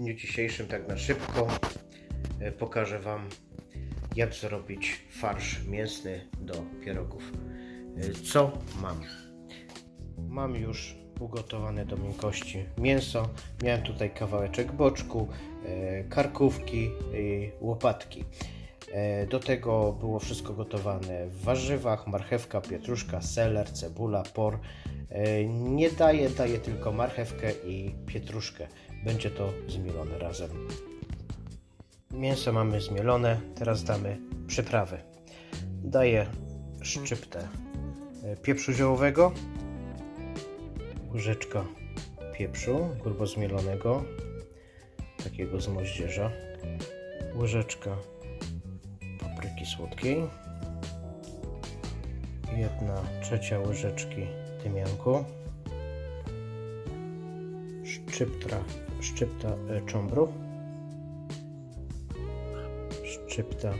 dniu dzisiejszym, tak na szybko, e, pokażę Wam, jak zrobić farsz mięsny do pierogów. E, Co mam? Mam już ugotowane do miękkości mięso. Miałem tutaj kawałeczek boczku, e, karkówki i łopatki. E, Do tego było wszystko gotowane w warzywach, marchewka, pietruszka, seler, cebula, por. E, Nie daję, daję tylko marchewkę i pietruszkę. Będzie to zmielone razem. Mięso mamy zmielone, teraz damy przyprawy. Daję szczyptę e, pieprzu ziołowego, łyżeczka pieprzu grubo zmielonego, takiego z moździerza, łyżeczka papryki słodkiej, jedna trzecia łyżeczki tymianku, szczypta, szczypta e, cząbru, szczypta.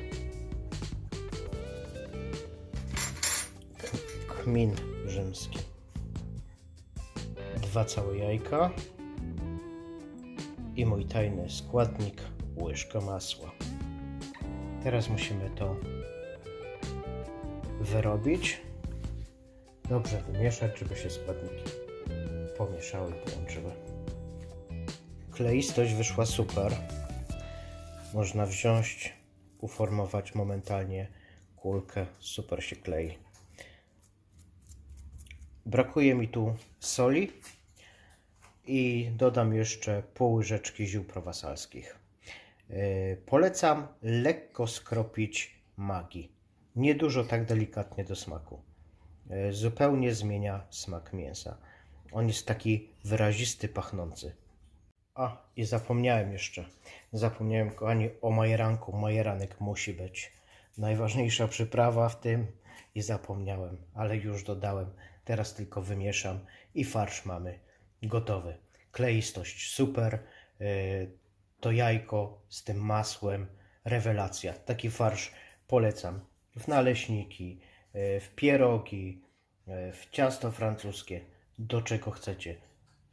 Kmin rzymski, dwa całe jajka. I mój tajny składnik łyżka masła. Teraz musimy to wyrobić. Dobrze wymieszać, żeby się składniki pomieszały, połączyły. Kleistość wyszła super. Można wziąć, uformować momentalnie kulkę. Super się klei. Brakuje mi tu soli i dodam jeszcze pół łyżeczki ziół prowasalskich. Yy, Polecam lekko skropić magi. Niedużo, tak delikatnie do smaku. Yy, Zupełnie zmienia smak mięsa. On jest taki wyrazisty, pachnący. A, i zapomniałem jeszcze. Zapomniałem, kochani, o majeranku. Majeranek musi być. Najważniejsza przyprawa w tym i zapomniałem, ale już dodałem. Teraz tylko wymieszam i farsz mamy gotowy. Kleistość super. Yy, To jajko z tym masłem. Rewelacja. Taki farsz polecam w naleśniki, yy, w pierogi, yy, w ciasto francuskie. Do czego chcecie.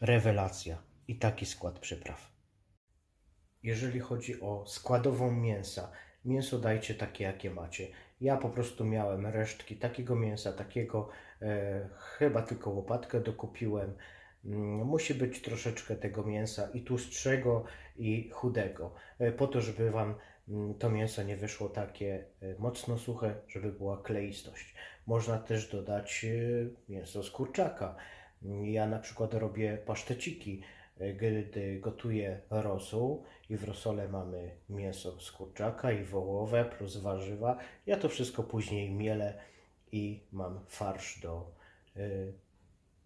Rewelacja. I taki skład przypraw. Jeżeli chodzi o składową mięsa, mięso dajcie takie, jakie macie. Ja po prostu miałem resztki takiego mięsa, takiego, e, chyba tylko łopatkę dokupiłem. Mm, Musi być troszeczkę tego mięsa i tłustszego, i chudego, e, po to, żeby Wam mm, to mięso nie wyszło takie e, mocno suche, żeby była kleistość. Można też dodać e, mięso z kurczaka. Ja na przykład robię paszteciki, gdy gotuję rosół i w rosole mamy mięso z kurczaka i wołowe plus warzywa. Ja to wszystko później mielę i mam farsz do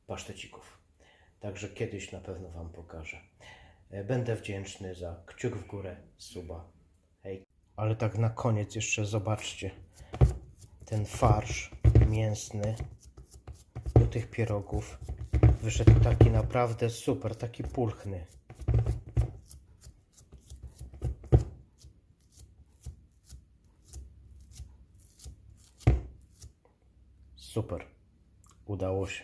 pasztecików. Także kiedyś na pewno Wam pokażę. E, Będę wdzięczny za kciuk w górę, suba. Hej. Ale tak na koniec jeszcze zobaczcie ten farsz mięsny do tych pierogów wyszedł taki naprawdę super, taki pulchny. Super. Udało się.